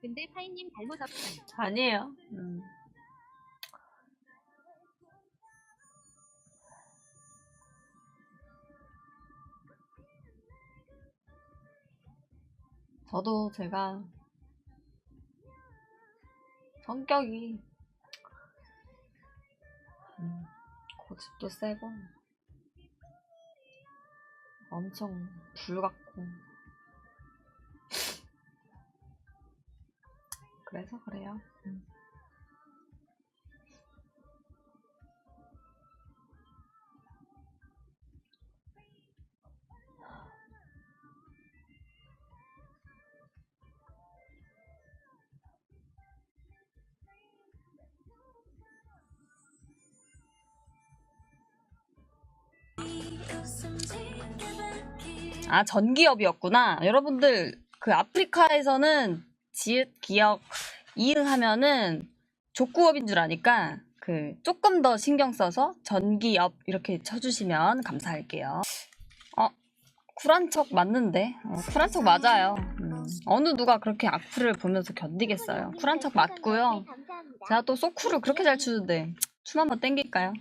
근데 파이님 잘못 없음. 아니에요. 음. 저도 제가 성격이 음, 고집도 세고 엄청 불 같고 그래서 그래요. 음. 아, 전기업이었구나. 여러분들, 그 아프리카에서는 지읒, 기역, 이응 하면은 족구업인 줄 아니까 그 조금 더 신경 써서 전기업 이렇게 쳐주시면 감사할게요. 어, 쿨한 척 맞는데? 어, 쿨한 척 맞아요. 음, 어느 누가 그렇게 악플을 보면서 견디겠어요. 쿨한 척 맞고요. 제가 또 소쿠를 그렇게 잘 추는데 춤 한번 땡길까요?